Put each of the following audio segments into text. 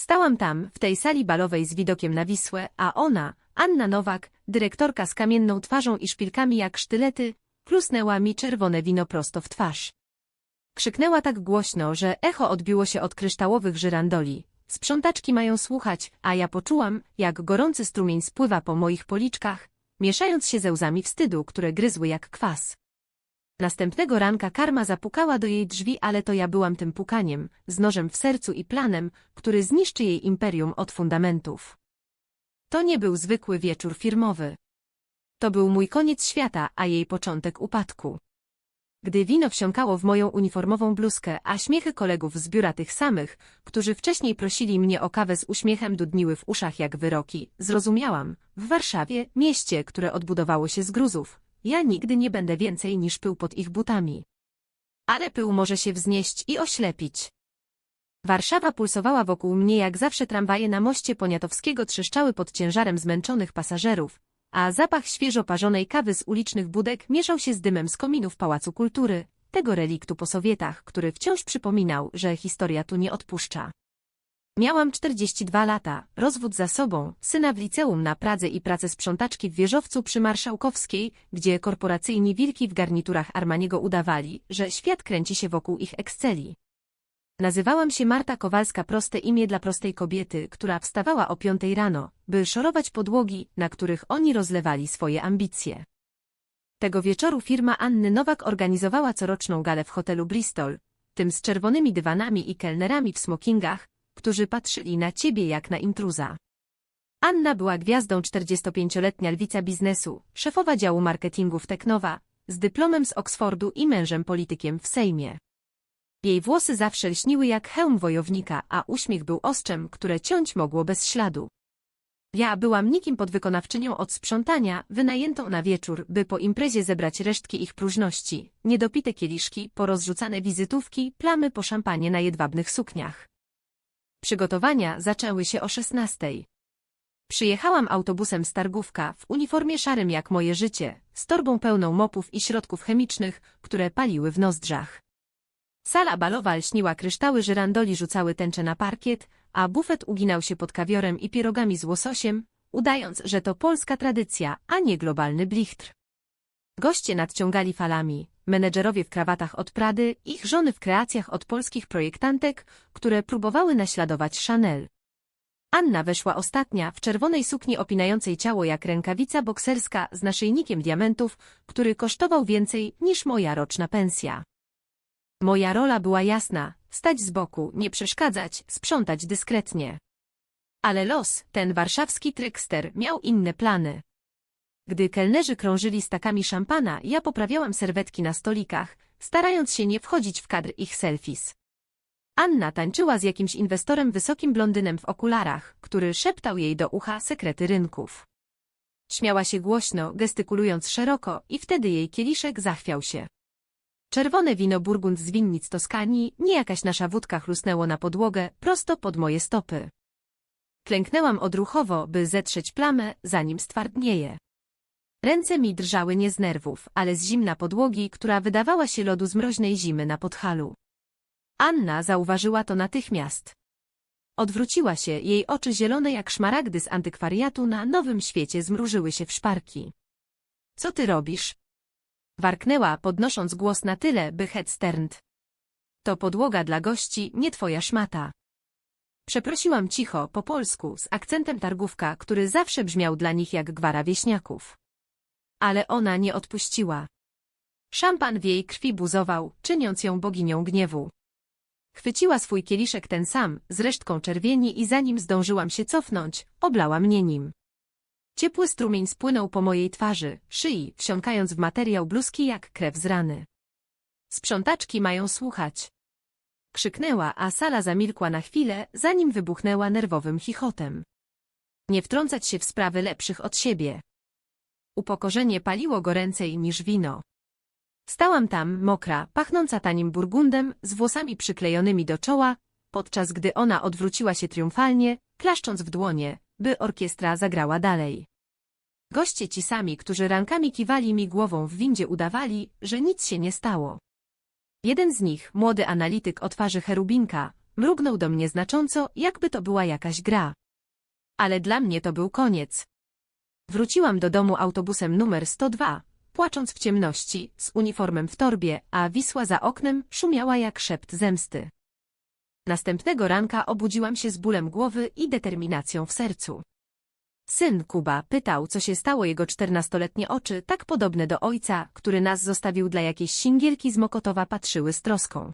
Stałam tam, w tej sali balowej z widokiem na Wisłę, a ona, Anna Nowak, dyrektorka z kamienną twarzą i szpilkami jak sztylety, plusnęła mi czerwone wino prosto w twarz. Krzyknęła tak głośno, że echo odbiło się od kryształowych żyrandoli. Sprzątaczki mają słuchać, a ja poczułam, jak gorący strumień spływa po moich policzkach, mieszając się ze łzami wstydu, które gryzły jak kwas. Następnego ranka karma zapukała do jej drzwi, ale to ja byłam tym pukaniem, z nożem w sercu i planem, który zniszczy jej imperium od fundamentów. To nie był zwykły wieczór firmowy. To był mój koniec świata, a jej początek upadku. Gdy wino wsiąkało w moją uniformową bluzkę, a śmiechy kolegów z biura tych samych, którzy wcześniej prosili mnie o kawę z uśmiechem dudniły w uszach jak wyroki, zrozumiałam, w Warszawie, mieście, które odbudowało się z gruzów, ja nigdy nie będę więcej niż pył pod ich butami. Ale pył może się wznieść i oślepić. Warszawa pulsowała wokół mnie jak zawsze tramwaje na moście Poniatowskiego trzeszczały pod ciężarem zmęczonych pasażerów, a zapach świeżo parzonej kawy z ulicznych budek mieszał się z dymem z kominów Pałacu Kultury, tego reliktu po Sowietach, który wciąż przypominał, że historia tu nie odpuszcza. Miałam 42 lata, rozwód za sobą, syna w liceum na Pradze i pracę sprzątaczki w wieżowcu przy Marszałkowskiej, gdzie korporacyjni wilki w garniturach Armaniego udawali, że świat kręci się wokół ich eksceli. Nazywałam się Marta Kowalska proste imię dla prostej kobiety, która wstawała o piątej rano, by szorować podłogi, na których oni rozlewali swoje ambicje. Tego wieczoru firma Anny Nowak organizowała coroczną galę w hotelu Bristol, tym z czerwonymi dywanami i kelnerami w smokingach, którzy patrzyli na ciebie jak na intruza. Anna była gwiazdą 45-letnia lwica biznesu, szefowa działu marketingu w Teknowa, z dyplomem z Oksfordu i mężem politykiem w Sejmie. Jej włosy zawsze lśniły jak hełm wojownika, a uśmiech był ostrzem, które ciąć mogło bez śladu. Ja byłam nikim podwykonawczynią od sprzątania, wynajętą na wieczór, by po imprezie zebrać resztki ich próżności, niedopite kieliszki, porozrzucane wizytówki, plamy po szampanie na jedwabnych sukniach. Przygotowania zaczęły się o szesnastej. Przyjechałam autobusem z Targówka w uniformie szarym jak moje życie, z torbą pełną mopów i środków chemicznych, które paliły w nozdrzach. Sala balowa lśniła kryształy żyrandoli rzucały tęcze na parkiet, a bufet uginał się pod kawiorem i pierogami z łososiem, udając, że to polska tradycja, a nie globalny blichtr. Goście nadciągali falami, menedżerowie w krawatach od Prady, ich żony w kreacjach od polskich projektantek, które próbowały naśladować Chanel. Anna weszła ostatnia, w czerwonej sukni opinającej ciało jak rękawica bokserska z naszyjnikiem diamentów, który kosztował więcej niż moja roczna pensja. Moja rola była jasna, stać z boku, nie przeszkadzać, sprzątać dyskretnie. Ale los, ten warszawski trykster, miał inne plany. Gdy kelnerzy krążyli stakami szampana, ja poprawiałam serwetki na stolikach, starając się nie wchodzić w kadr ich selfies. Anna tańczyła z jakimś inwestorem wysokim blondynem w okularach, który szeptał jej do ucha sekrety rynków. Śmiała się głośno, gestykulując szeroko i wtedy jej kieliszek zachwiał się. Czerwone wino burgund z winnic Toskanii, nie jakaś nasza wódka chlusnęło na podłogę, prosto pod moje stopy. Klęknęłam odruchowo, by zetrzeć plamę, zanim stwardnieje. Ręce mi drżały nie z nerwów, ale z zimna podłogi, która wydawała się lodu z mroźnej zimy na podchalu. Anna zauważyła to natychmiast. Odwróciła się, jej oczy zielone jak szmaragdy z antykwariatu na nowym świecie zmrużyły się w szparki. Co ty robisz? Warknęła, podnosząc głos na tyle, by het sternt. To podłoga dla gości, nie twoja szmata. Przeprosiłam cicho, po polsku, z akcentem targówka, który zawsze brzmiał dla nich jak gwara wieśniaków. Ale ona nie odpuściła. Szampan w jej krwi buzował, czyniąc ją boginią gniewu. Chwyciła swój kieliszek ten sam, z resztką czerwieni i zanim zdążyłam się cofnąć, oblała mnie nim. Ciepły strumień spłynął po mojej twarzy, szyi, wsiąkając w materiał bluzki jak krew z rany. Sprzątaczki mają słuchać. Krzyknęła, a sala zamilkła na chwilę, zanim wybuchnęła nerwowym chichotem. Nie wtrącać się w sprawy lepszych od siebie. Upokorzenie paliło go ręcej niż wino. Stałam tam, mokra, pachnąca tanim burgundem, z włosami przyklejonymi do czoła, podczas gdy ona odwróciła się triumfalnie, klaszcząc w dłonie, by orkiestra zagrała dalej. Goście ci sami, którzy rankami kiwali mi głową w windzie udawali, że nic się nie stało. Jeden z nich, młody analityk o twarzy cherubinka, Mrugnął do mnie znacząco, jakby to była jakaś gra. Ale dla mnie to był koniec. Wróciłam do domu autobusem numer 102, płacząc w ciemności, z uniformem w torbie, a Wisła za oknem szumiała jak szept zemsty. Następnego ranka obudziłam się z bólem głowy i determinacją w sercu. Syn Kuba pytał, co się stało jego czternastoletnie oczy, tak podobne do ojca, który nas zostawił dla jakiejś singielki z Mokotowa patrzyły z troską.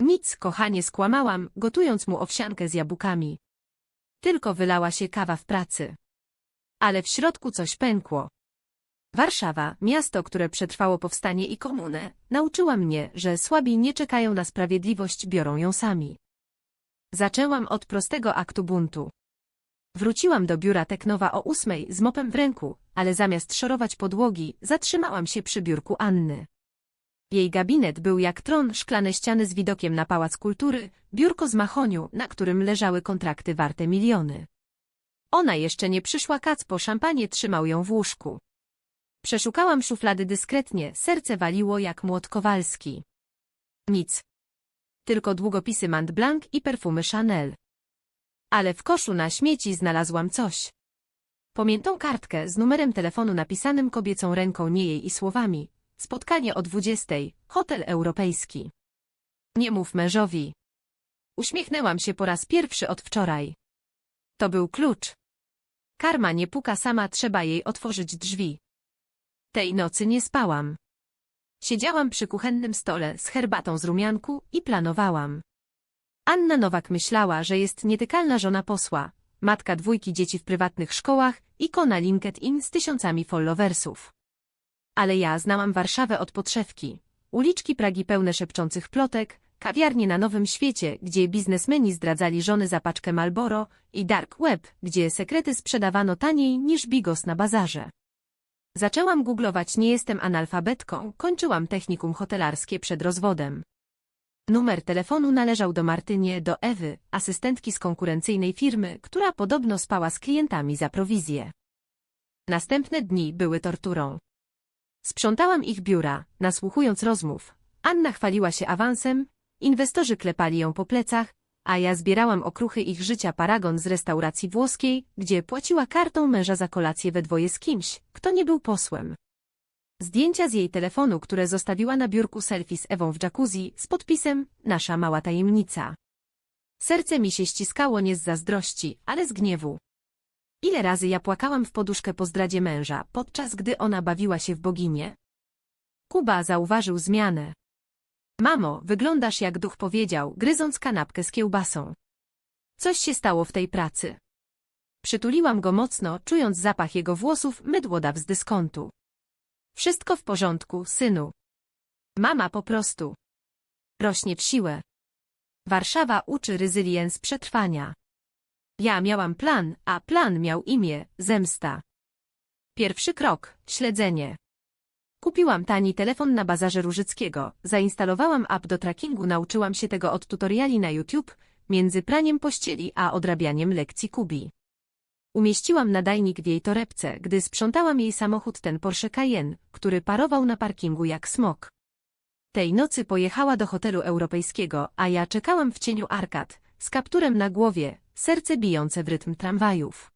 Nic, kochanie, skłamałam, gotując mu owsiankę z jabłkami. Tylko wylała się kawa w pracy. Ale w środku coś pękło. Warszawa, miasto, które przetrwało powstanie i komunę, nauczyła mnie, że słabi nie czekają na sprawiedliwość, biorą ją sami. Zaczęłam od prostego aktu buntu. Wróciłam do biura Teknowa o ósmej z mopem w ręku, ale zamiast szorować podłogi, zatrzymałam się przy biurku Anny. Jej gabinet był jak tron, szklane ściany z widokiem na Pałac Kultury, biurko z mahoniu, na którym leżały kontrakty warte miliony. Ona jeszcze nie przyszła kac po szampanie trzymał ją w łóżku. Przeszukałam szuflady dyskretnie, serce waliło jak młot kowalski. Nic. Tylko długopisy Mont Blanc i perfumy Chanel. Ale w koszu na śmieci znalazłam coś. Pamiętą kartkę z numerem telefonu napisanym kobiecą ręką nie jej i słowami. Spotkanie o dwudziestej, hotel europejski. Nie mów mężowi. Uśmiechnęłam się po raz pierwszy od wczoraj. To był klucz. Karma nie puka sama, trzeba jej otworzyć drzwi. Tej nocy nie spałam. Siedziałam przy kuchennym stole z herbatą z rumianku i planowałam. Anna Nowak myślała, że jest nietykalna żona posła, matka dwójki dzieci w prywatnych szkołach, ikona LinkedIn z tysiącami followersów. Ale ja znałam Warszawę od podszewki. Uliczki Pragi pełne szepczących plotek, kawiarnie na Nowym Świecie, gdzie biznesmeni zdradzali żony za paczkę Malboro i dark web, gdzie sekrety sprzedawano taniej niż bigos na bazarze. Zaczęłam googlować nie jestem analfabetką, kończyłam technikum hotelarskie przed rozwodem. Numer telefonu należał do Martynie, do Ewy, asystentki z konkurencyjnej firmy, która podobno spała z klientami za prowizję. Następne dni były torturą. Sprzątałam ich biura, nasłuchując rozmów. Anna chwaliła się awansem, inwestorzy klepali ją po plecach, a ja zbierałam okruchy ich życia paragon z restauracji włoskiej, gdzie płaciła kartą męża za kolację we dwoje z kimś, kto nie był posłem. Zdjęcia z jej telefonu, które zostawiła na biurku selfie z Ewą w jacuzzi z podpisem Nasza mała tajemnica. Serce mi się ściskało nie z zazdrości, ale z gniewu. Ile razy ja płakałam w poduszkę po zdradzie męża, podczas gdy ona bawiła się w boginię? Kuba zauważył zmianę. Mamo, wyglądasz jak duch powiedział, gryząc kanapkę z kiełbasą. Coś się stało w tej pracy. Przytuliłam go mocno, czując zapach jego włosów, mydłodaw z dyskontu. Wszystko w porządku, synu. Mama po prostu. Rośnie w siłę. Warszawa uczy rezyliens przetrwania. Ja miałam plan, a plan miał imię, zemsta. Pierwszy krok, śledzenie. Kupiłam tani telefon na bazarze Różyckiego, zainstalowałam app do trackingu, nauczyłam się tego od tutoriali na YouTube, między praniem pościeli a odrabianiem lekcji Kubi. Umieściłam nadajnik w jej torebce, gdy sprzątałam jej samochód ten Porsche Cayenne, który parował na parkingu jak smok. Tej nocy pojechała do hotelu europejskiego, a ja czekałam w cieniu arkad, z kapturem na głowie, serce bijące w rytm tramwajów.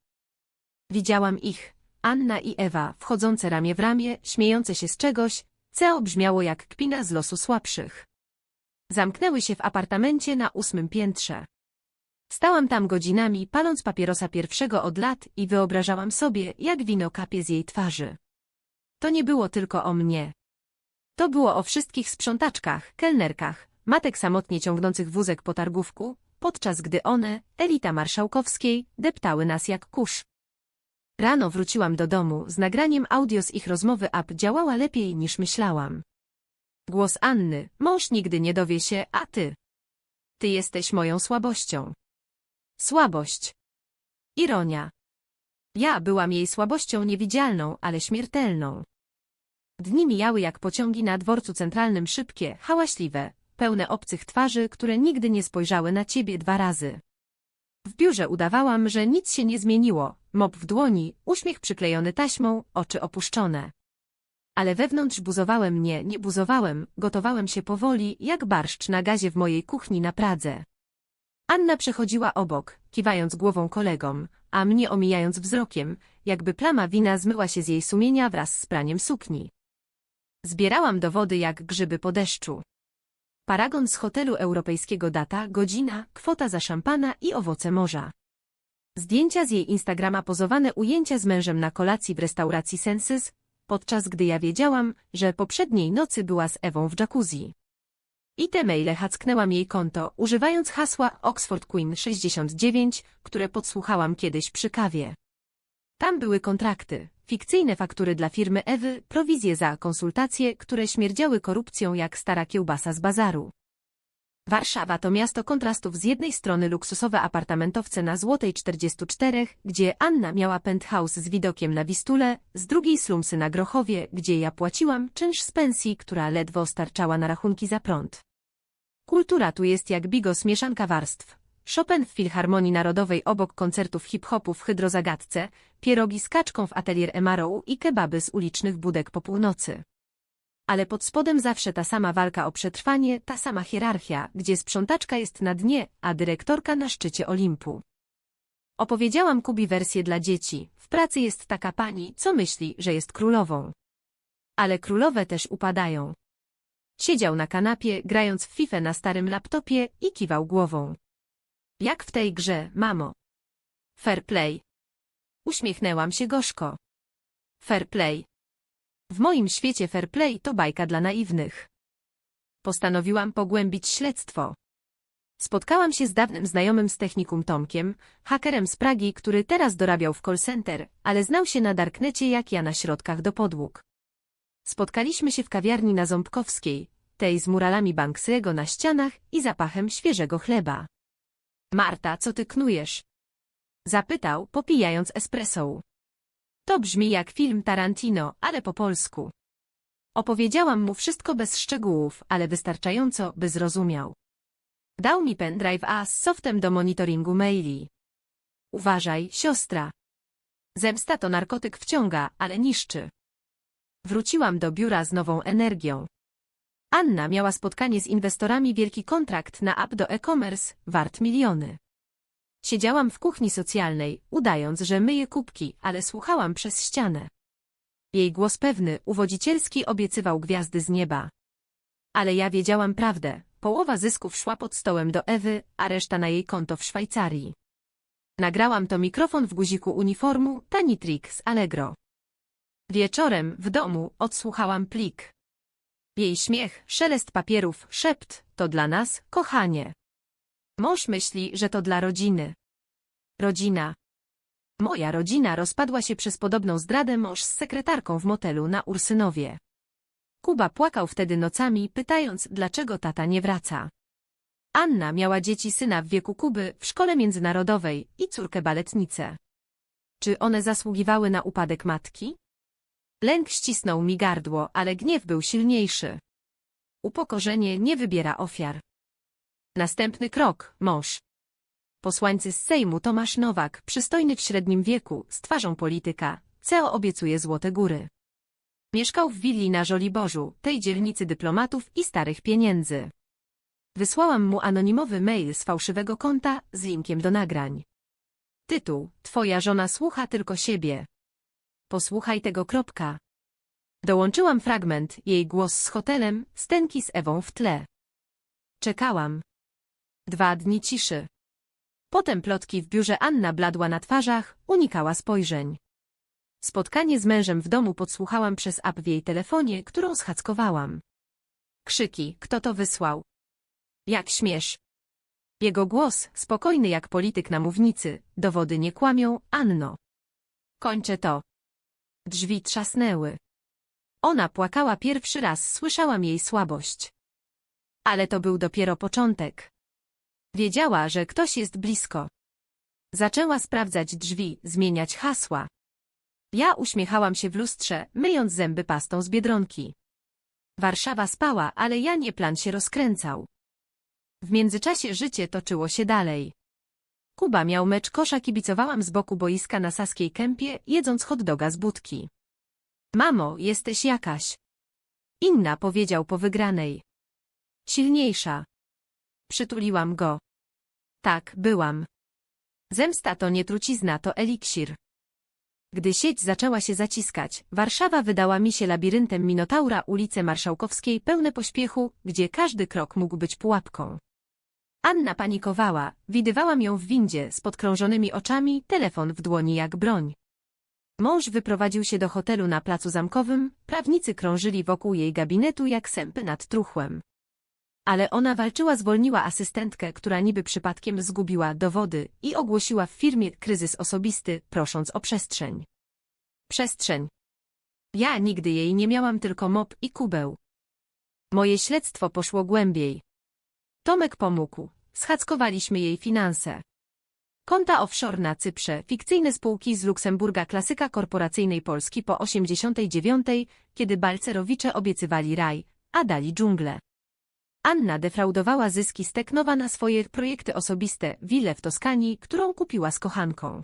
Widziałam ich, Anna i Ewa, wchodzące ramię w ramię, śmiejące się z czegoś, co brzmiało jak kpina z losu słabszych. Zamknęły się w apartamencie na ósmym piętrze. Stałam tam godzinami, paląc papierosa pierwszego od lat i wyobrażałam sobie, jak wino kapie z jej twarzy. To nie było tylko o mnie. To było o wszystkich sprzątaczkach, kelnerkach, matek samotnie ciągnących wózek po targówku, podczas gdy one, elita marszałkowskiej, deptały nas jak kurz. Rano wróciłam do domu z nagraniem audio z ich rozmowy app działała lepiej niż myślałam. Głos Anny, mąż nigdy nie dowie się, a ty. Ty jesteś moją słabością. Słabość. Ironia. Ja byłam jej słabością niewidzialną, ale śmiertelną. Dni mijały jak pociągi na dworcu centralnym szybkie, hałaśliwe, pełne obcych twarzy, które nigdy nie spojrzały na ciebie dwa razy. W biurze udawałam, że nic się nie zmieniło, mop w dłoni, uśmiech przyklejony taśmą, oczy opuszczone. Ale wewnątrz buzowałem mnie, nie buzowałem, gotowałem się powoli, jak barszcz na gazie w mojej kuchni na Pradze. Anna przechodziła obok, kiwając głową kolegom, a mnie omijając wzrokiem, jakby plama wina zmyła się z jej sumienia wraz z praniem sukni. Zbierałam dowody jak grzyby po deszczu. Paragon z hotelu europejskiego data, godzina, kwota za szampana i owoce morza. Zdjęcia z jej Instagrama pozowane ujęcia z mężem na kolacji w restauracji Senses, podczas gdy ja wiedziałam, że poprzedniej nocy była z Ewą w jacuzzi. I te maile hacknęłam jej konto, używając hasła Oxford Queen 69, które podsłuchałam kiedyś przy kawie. Tam były kontrakty, fikcyjne faktury dla firmy Ewy, prowizje za konsultacje, które śmierdziały korupcją jak stara kiełbasa z bazaru. Warszawa to miasto kontrastów z jednej strony luksusowe apartamentowce na Złotej 44, gdzie Anna miała penthouse z widokiem na Wistulę, z drugiej slumsy na Grochowie, gdzie ja płaciłam czynsz z pensji, która ledwo starczała na rachunki za prąd. Kultura tu jest jak bigos mieszanka warstw. Chopin w Filharmonii Narodowej obok koncertów hip-hopu w Hydrozagadce, pierogi z kaczką w atelier Emarou i kebaby z ulicznych budek po północy. Ale pod spodem zawsze ta sama walka o przetrwanie, ta sama hierarchia, gdzie sprzątaczka jest na dnie, a dyrektorka na szczycie Olimpu. Opowiedziałam Kubi wersję dla dzieci. W pracy jest taka pani, co myśli, że jest królową. Ale królowe też upadają. Siedział na kanapie, grając w FIFA na starym laptopie i kiwał głową. Jak w tej grze, mamo? Fair play. Uśmiechnęłam się gorzko. Fair play. W moim świecie fair play to bajka dla naiwnych. Postanowiłam pogłębić śledztwo. Spotkałam się z dawnym znajomym z technikum Tomkiem, hakerem z Pragi, który teraz dorabiał w call center, ale znał się na darknecie jak ja na środkach do podłóg. Spotkaliśmy się w kawiarni na Ząbkowskiej, tej z muralami Banksiego na ścianach i zapachem świeżego chleba. Marta, co ty knujesz? Zapytał, popijając espresso. To brzmi jak film Tarantino, ale po polsku. Opowiedziałam mu wszystko bez szczegółów, ale wystarczająco, by zrozumiał. Dał mi pendrive a z softem do monitoringu maili. Uważaj, siostra. Zemsta to narkotyk wciąga, ale niszczy. Wróciłam do biura z nową energią. Anna miała spotkanie z inwestorami wielki kontrakt na app do e-commerce, wart miliony. Siedziałam w kuchni socjalnej, udając, że myję kubki, ale słuchałam przez ścianę. Jej głos pewny, uwodzicielski obiecywał gwiazdy z nieba. Ale ja wiedziałam prawdę. Połowa zysków szła pod stołem do Ewy, a reszta na jej konto w Szwajcarii. Nagrałam to mikrofon w guziku uniformu, tani trik z Allegro. Wieczorem, w domu, odsłuchałam plik. Jej śmiech, szelest papierów, szept, to dla nas, kochanie. Mąż myśli, że to dla rodziny. Rodzina. Moja rodzina rozpadła się przez podobną zdradę mąż z sekretarką w motelu na Ursynowie. Kuba płakał wtedy nocami, pytając, dlaczego tata nie wraca. Anna miała dzieci syna w wieku Kuby w szkole międzynarodowej i córkę baletnicę. Czy one zasługiwały na upadek matki? Lęk ścisnął mi gardło, ale gniew był silniejszy. Upokorzenie nie wybiera ofiar. Następny krok, mąż. Posłańcy z Sejmu Tomasz Nowak, przystojny w średnim wieku, z twarzą polityka, CEO obiecuje Złote Góry. Mieszkał w willi na Żoliborzu, tej dzielnicy dyplomatów i starych pieniędzy. Wysłałam mu anonimowy mail z fałszywego konta z linkiem do nagrań. Tytuł, twoja żona słucha tylko siebie. Posłuchaj tego kropka. Dołączyłam fragment, jej głos z hotelem, stenki z Ewą w tle. Czekałam. Dwa dni ciszy. Potem plotki w biurze Anna bladła na twarzach, unikała spojrzeń. Spotkanie z mężem w domu podsłuchałam przez app w jej telefonie, którą schackowałam. Krzyki, kto to wysłał? Jak śmiesz? Jego głos, spokojny jak polityk na mównicy, dowody nie kłamią, Anno. Kończę to. Drzwi trzasnęły. Ona płakała pierwszy raz, słyszałam jej słabość. Ale to był dopiero początek. Wiedziała, że ktoś jest blisko. Zaczęła sprawdzać drzwi, zmieniać hasła. Ja uśmiechałam się w lustrze, myjąc zęby pastą z Biedronki. Warszawa spała, ale ja nie plan się rozkręcał. W międzyczasie życie toczyło się dalej. Kuba miał mecz kosza, kibicowałam z boku boiska na Saskiej Kępie, jedząc hot doga z budki. Mamo, jesteś jakaś. Inna powiedział po wygranej. Silniejsza. Przytuliłam go. Tak, byłam. Zemsta to nie trucizna, to eliksir. Gdy sieć zaczęła się zaciskać, Warszawa wydała mi się labiryntem Minotaura ulice Marszałkowskiej pełne pośpiechu, gdzie każdy krok mógł być pułapką. Anna panikowała, widywałam ją w windzie z podkrążonymi oczami, telefon w dłoni jak broń. Mąż wyprowadził się do hotelu na placu zamkowym, prawnicy krążyli wokół jej gabinetu jak sępy nad truchłem. Ale ona walczyła, zwolniła asystentkę, która niby przypadkiem zgubiła dowody i ogłosiła w firmie kryzys osobisty, prosząc o przestrzeń. Przestrzeń. Ja nigdy jej nie miałam tylko mop i kubeł. Moje śledztwo poszło głębiej. Tomek pomógł. Schackowaliśmy jej finanse. Konta offshore na Cyprze, fikcyjne spółki z Luksemburga, klasyka korporacyjnej Polski po 89, kiedy Balcerowicze obiecywali raj, a dali dżunglę. Anna defraudowała zyski z Teknowa na swoje projekty osobiste, willę w Toskanii, którą kupiła z kochanką.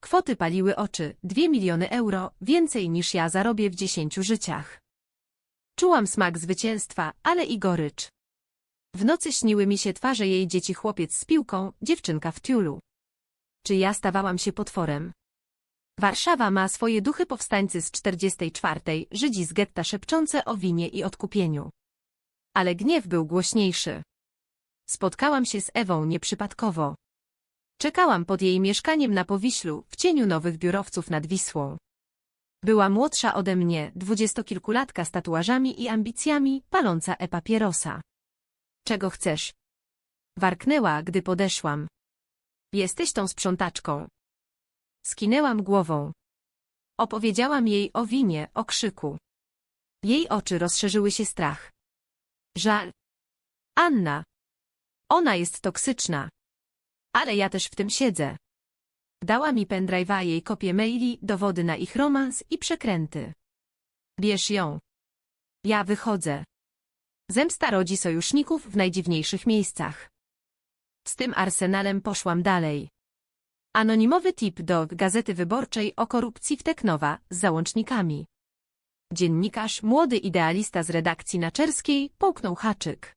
Kwoty paliły oczy, 2 miliony euro, więcej niż ja zarobię w dziesięciu życiach. Czułam smak zwycięstwa, ale i gorycz. W nocy śniły mi się twarze jej dzieci chłopiec z piłką, dziewczynka w tiulu. Czy ja stawałam się potworem? Warszawa ma swoje duchy powstańcy z 44, Żydzi z getta szepczące o winie i odkupieniu. Ale gniew był głośniejszy. Spotkałam się z Ewą nieprzypadkowo. Czekałam pod jej mieszkaniem na Powiślu, w cieniu nowych biurowców nad Wisłą. Była młodsza ode mnie, dwudziestokilkulatka z tatuażami i ambicjami, paląca e-papierosa. Czego chcesz? Warknęła, gdy podeszłam. Jesteś tą sprzątaczką. Skinęłam głową. Opowiedziałam jej o winie, o krzyku. Jej oczy rozszerzyły się strach. Żal. Anna. Ona jest toksyczna. Ale ja też w tym siedzę. Dała mi pendrive'a jej kopię maili, dowody na ich romans i przekręty. Bierz ją. Ja wychodzę. Zemsta rodzi sojuszników w najdziwniejszych miejscach. Z tym arsenalem poszłam dalej. Anonimowy tip do Gazety Wyborczej o korupcji w Teknowa z załącznikami. Dziennikarz, młody idealista z redakcji naczerskiej, połknął haczyk.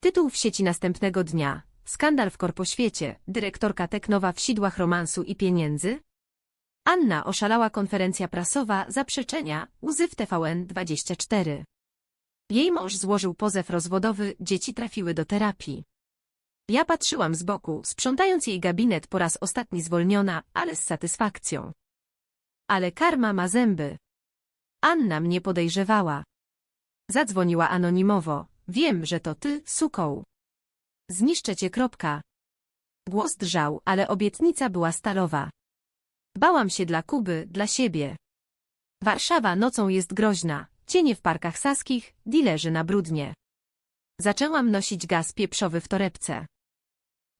Tytuł w sieci następnego dnia. Skandal w korpoświecie. Dyrektorka Teknowa w sidłach romansu i pieniędzy? Anna oszalała konferencja prasowa, zaprzeczenia, łzy w TVN24. Jej mąż złożył pozew rozwodowy, dzieci trafiły do terapii. Ja patrzyłam z boku, sprzątając jej gabinet po raz ostatni zwolniona, ale z satysfakcją. Ale karma ma zęby. Anna mnie podejrzewała. Zadzwoniła anonimowo. Wiem, że to ty, suką. Zniszczę cię, kropka. Głos drżał, ale obietnica była stalowa. Bałam się dla Kuby, dla siebie. Warszawa nocą jest groźna, cienie w parkach saskich, dilerzy na brudnie. Zaczęłam nosić gaz pieprzowy w torebce.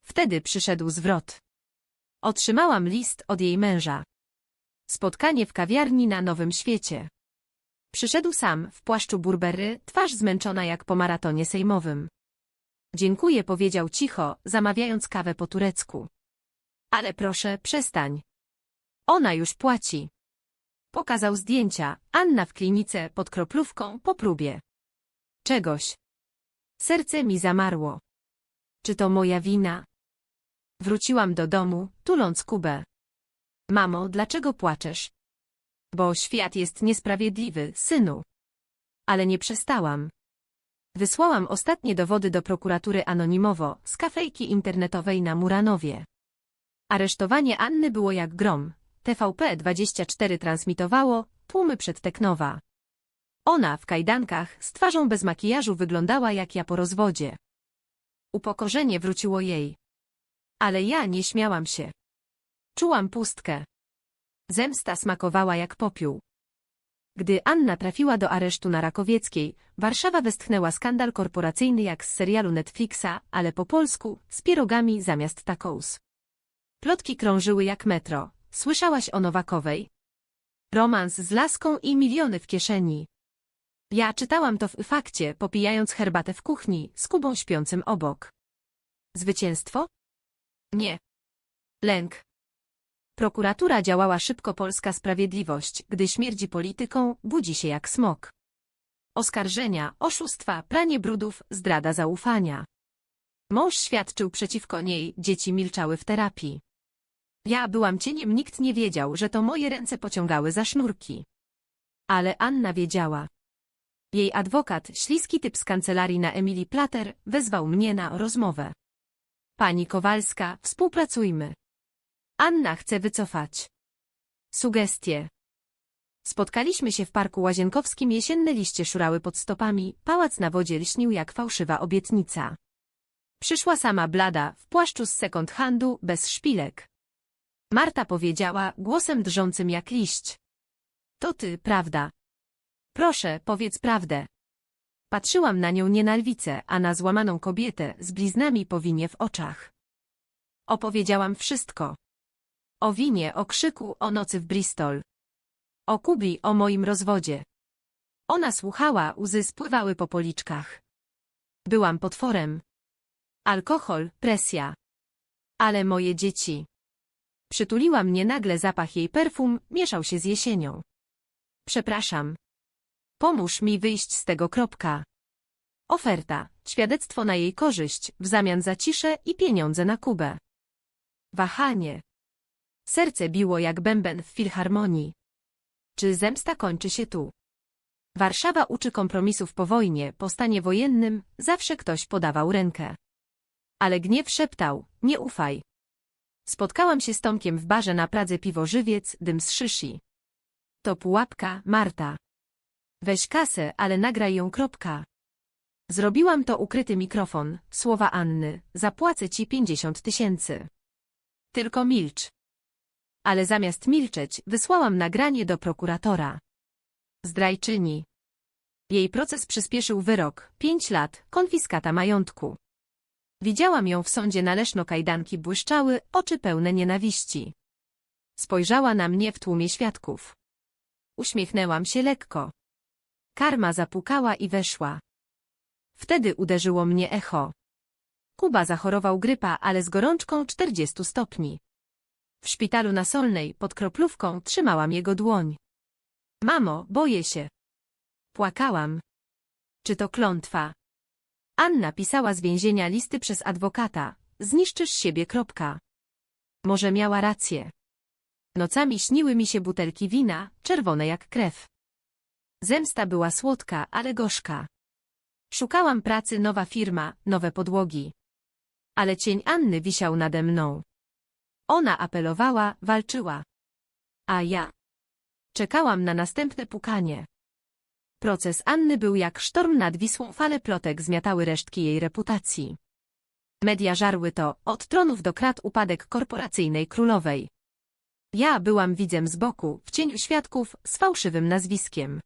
Wtedy przyszedł zwrot. Otrzymałam list od jej męża. Spotkanie w kawiarni na Nowym Świecie. Przyszedł sam, w płaszczu burbery, twarz zmęczona jak po maratonie sejmowym. Dziękuję, powiedział cicho, zamawiając kawę po turecku. Ale proszę, przestań. Ona już płaci. Pokazał zdjęcia, Anna w klinice, pod kroplówką, po próbie. Czegoś. Serce mi zamarło. Czy to moja wina? Wróciłam do domu, tuląc Kubę. Mamo, dlaczego płaczesz? Bo świat jest niesprawiedliwy, synu. Ale nie przestałam. Wysłałam ostatnie dowody do prokuratury anonimowo, z kafejki internetowej na Muranowie. Aresztowanie Anny było jak grom. TVP24 transmitowało, tłumy przed Teknowa. Ona w kajdankach, z twarzą bez makijażu wyglądała jak ja po rozwodzie. Upokorzenie wróciło jej. Ale ja nie śmiałam się. Czułam pustkę. Zemsta smakowała jak popiół. Gdy Anna trafiła do aresztu na Rakowieckiej, Warszawa westchnęła skandal korporacyjny jak z serialu Netflixa, ale po polsku, z pierogami zamiast tacos. Plotki krążyły jak metro. Słyszałaś o Nowakowej? Romans z laską i miliony w kieszeni. Ja czytałam to w fakcie, popijając herbatę w kuchni, z Kubą śpiącym obok. Zwycięstwo? Nie. Lęk. Prokuratura działała szybko polska sprawiedliwość, gdy śmierdzi polityką, budzi się jak smok. Oskarżenia, oszustwa, pranie brudów, zdrada zaufania. Mąż świadczył przeciwko niej, dzieci milczały w terapii. Ja byłam cieniem, nikt nie wiedział, że to moje ręce pociągały za sznurki. Ale Anna wiedziała. Jej adwokat, śliski typ z kancelarii na Emily Plater, wezwał mnie na rozmowę. Pani Kowalska, współpracujmy. Anna chce wycofać. Sugestie. Spotkaliśmy się w parku łazienkowskim, jesienne liście szurały pod stopami, pałac na wodzie lśnił jak fałszywa obietnica. Przyszła sama blada, w płaszczu z second handu, bez szpilek. Marta powiedziała, głosem drżącym jak liść. To ty, prawda? Proszę, powiedz prawdę. Patrzyłam na nią nie na lwicę, a na złamaną kobietę z bliznami po winie w oczach. Opowiedziałam wszystko. O winie, o krzyku, o nocy w Bristol. O Kubi, o moim rozwodzie. Ona słuchała, łzy spływały po policzkach. Byłam potworem. Alkohol, presja. Ale moje dzieci. Przytuliła mnie nagle zapach jej perfum, mieszał się z jesienią. Przepraszam. Pomóż mi wyjść z tego kropka. Oferta, świadectwo na jej korzyść, w zamian za ciszę i pieniądze na Kubę. Wahanie. Serce biło jak bęben w filharmonii. Czy zemsta kończy się tu? Warszawa uczy kompromisów po wojnie, po stanie wojennym, zawsze ktoś podawał rękę. Ale gniew szeptał, nie ufaj. Spotkałam się z Tomkiem w barze na Pradze piwo żywiec, dym z szyszy. To pułapka, Marta. Weź kasę, ale nagraj ją kropka. Zrobiłam to ukryty mikrofon, słowa Anny, zapłacę ci pięćdziesiąt tysięcy. Tylko milcz. Ale zamiast milczeć, wysłałam nagranie do prokuratora. Zdrajczyni. Jej proces przyspieszył wyrok, pięć lat, konfiskata majątku. Widziałam ją w sądzie na Leszno kajdanki błyszczały, oczy pełne nienawiści. Spojrzała na mnie w tłumie świadków. Uśmiechnęłam się lekko. Karma zapukała i weszła. Wtedy uderzyło mnie echo. Kuba zachorował grypa, ale z gorączką 40 stopni. W szpitalu na Solnej, pod kroplówką, trzymałam jego dłoń. Mamo, boję się. Płakałam. Czy to klątwa? Anna pisała z więzienia listy przez adwokata. Zniszczysz siebie. Kropka. Może miała rację. Nocami śniły mi się butelki wina, czerwone jak krew. Zemsta była słodka, ale gorzka. Szukałam pracy, nowa firma, nowe podłogi. Ale cień Anny wisiał nade mną. Ona apelowała, walczyła. A ja czekałam na następne pukanie. Proces Anny był jak sztorm nad Wisłą, fale plotek zmiatały resztki jej reputacji. Media żarły to, od tronów do krat upadek korporacyjnej królowej. Ja byłam widzem z boku, w cieniu świadków, z fałszywym nazwiskiem.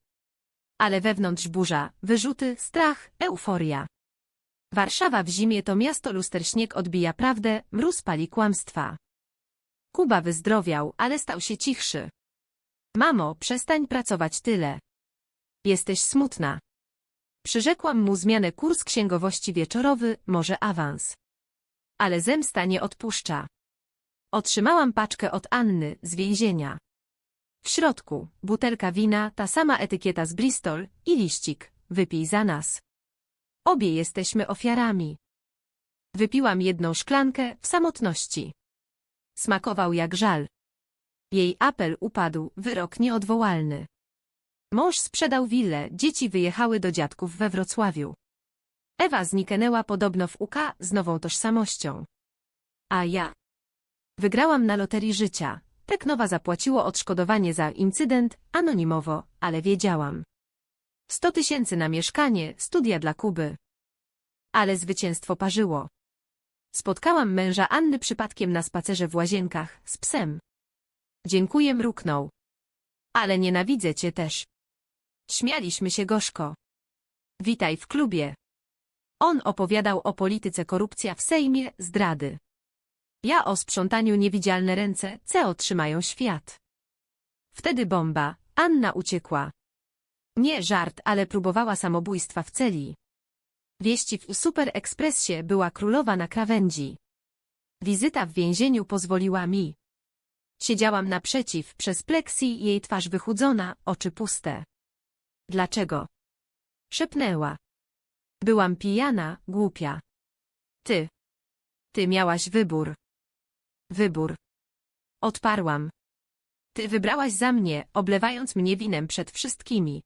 Ale wewnątrz burza, wyrzuty, strach, euforia. Warszawa w zimie to miasto luster śnieg odbija prawdę, mróz pali kłamstwa. Kuba wyzdrowiał, ale stał się cichszy. Mamo, przestań pracować tyle. Jesteś smutna. Przyrzekłam mu zmianę kurs księgowości wieczorowy, może awans. Ale zemsta nie odpuszcza. Otrzymałam paczkę od Anny z więzienia. W środku butelka wina, ta sama etykieta z Bristol i liścik. Wypij za nas. Obie jesteśmy ofiarami. Wypiłam jedną szklankę w samotności. Smakował jak żal. Jej apel upadł, wyrok nieodwołalny. Mąż sprzedał willę, dzieci wyjechały do dziadków we Wrocławiu. Ewa zniknęła podobno w UK z nową tożsamością. A ja wygrałam na loterii życia. Teknowa zapłaciło odszkodowanie za incydent, anonimowo, ale wiedziałam. Sto tysięcy na mieszkanie, studia dla Kuby. Ale zwycięstwo parzyło. Spotkałam męża Anny przypadkiem na spacerze w łazienkach, z psem. Dziękuję, mruknął. Ale nienawidzę cię też. Śmialiśmy się gorzko. Witaj w klubie. On opowiadał o polityce korupcja w Sejmie, zdrady. Ja o sprzątaniu niewidzialne ręce, C otrzymają świat. Wtedy bomba, Anna uciekła. Nie żart, ale próbowała samobójstwa w celi. Wieści w Super Expressie była królowa na krawędzi. Wizyta w więzieniu pozwoliła mi. Siedziałam naprzeciw, przez pleksji, jej twarz wychudzona, oczy puste. Dlaczego? Szepnęła. Byłam pijana, głupia. Ty, Ty miałaś wybór. Wybór. Odparłam. Ty wybrałaś za mnie, oblewając mnie winem przed wszystkimi.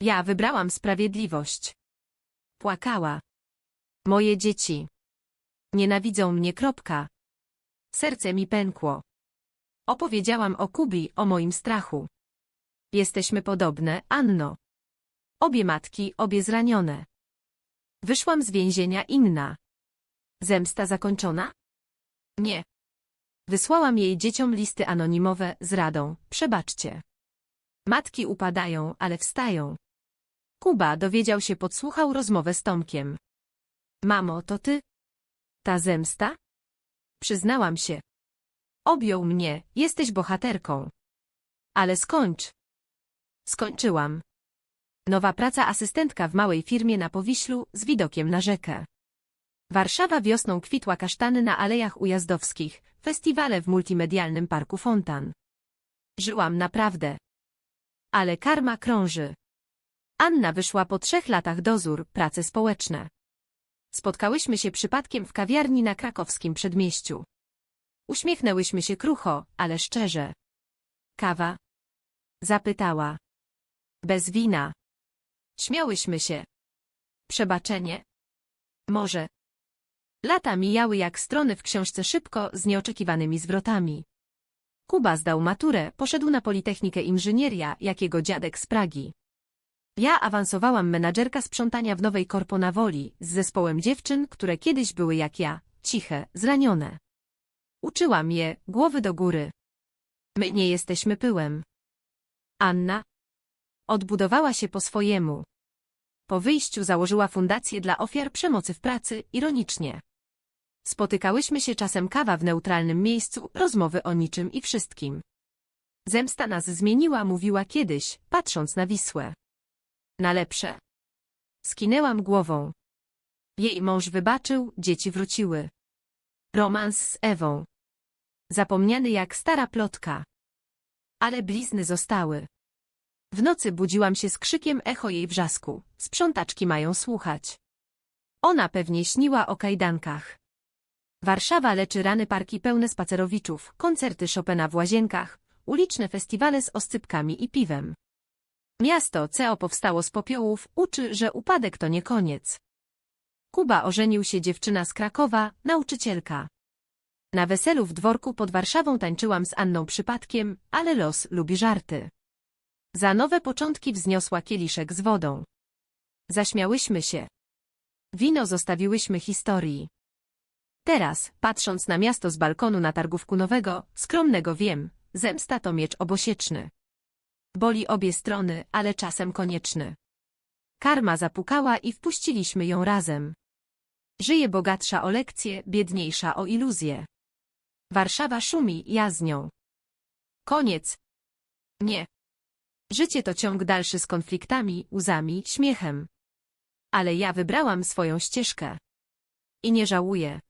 Ja wybrałam sprawiedliwość. Płakała. Moje dzieci. Nienawidzą mnie. Kropka. Serce mi pękło. Opowiedziałam o Kubi, o moim strachu. Jesteśmy podobne, Anno. Obie matki, obie zranione. Wyszłam z więzienia inna. Zemsta zakończona? Nie. Wysłałam jej dzieciom listy anonimowe z radą, przebaczcie. Matki upadają, ale wstają. Kuba dowiedział się, podsłuchał rozmowę z Tomkiem. Mamo, to ty? Ta zemsta? Przyznałam się. Objął mnie, jesteś bohaterką. Ale skończ. Skończyłam. Nowa praca asystentka w małej firmie na Powiślu z widokiem na rzekę. Warszawa wiosną kwitła kasztany na alejach ujazdowskich, festiwale w multimedialnym parku Fontan. Żyłam naprawdę. Ale karma krąży. Anna wyszła po trzech latach dozór, prace społeczne. Spotkałyśmy się przypadkiem w kawiarni na krakowskim przedmieściu. Uśmiechnęłyśmy się krucho, ale szczerze. Kawa? Zapytała. Bez wina. Śmiałyśmy się. Przebaczenie? Może. Lata mijały jak strony w książce szybko, z nieoczekiwanymi zwrotami. Kuba zdał maturę, poszedł na Politechnikę Inżynieria, jakiego dziadek z Pragi. Ja awansowałam menadżerka sprzątania w nowej korpo na woli, z zespołem dziewczyn, które kiedyś były jak ja, ciche, zranione. Uczyłam je, głowy do góry. My nie jesteśmy pyłem. Anna odbudowała się po swojemu. Po wyjściu założyła fundację dla ofiar przemocy w pracy, ironicznie. Spotykałyśmy się czasem kawa w neutralnym miejscu, rozmowy o niczym i wszystkim. Zemsta nas zmieniła, mówiła kiedyś, patrząc na Wisłę. Na lepsze. Skinęłam głową. Jej mąż wybaczył, dzieci wróciły. Romans z Ewą. Zapomniany jak stara plotka. Ale blizny zostały. W nocy budziłam się z krzykiem echo jej wrzasku. Sprzątaczki mają słuchać. Ona pewnie śniła o kajdankach. Warszawa leczy rany parki pełne spacerowiczów, koncerty Chopina w łazienkach, uliczne festiwale z oscypkami i piwem. Miasto CO powstało z popiołów, uczy, że upadek to nie koniec. Kuba ożenił się dziewczyna z Krakowa, nauczycielka. Na weselu w dworku pod Warszawą tańczyłam z Anną przypadkiem, ale los lubi żarty. Za nowe początki wzniosła kieliszek z wodą. Zaśmiałyśmy się. Wino zostawiłyśmy historii. Teraz, patrząc na miasto z balkonu na targówku nowego, skromnego wiem, zemsta to miecz obosieczny. Boli obie strony, ale czasem konieczny. Karma zapukała i wpuściliśmy ją razem. Żyje bogatsza o lekcje, biedniejsza o iluzje. Warszawa szumi, ja z nią. Koniec. Nie. Życie to ciąg dalszy z konfliktami, łzami, śmiechem. Ale ja wybrałam swoją ścieżkę. I nie żałuję.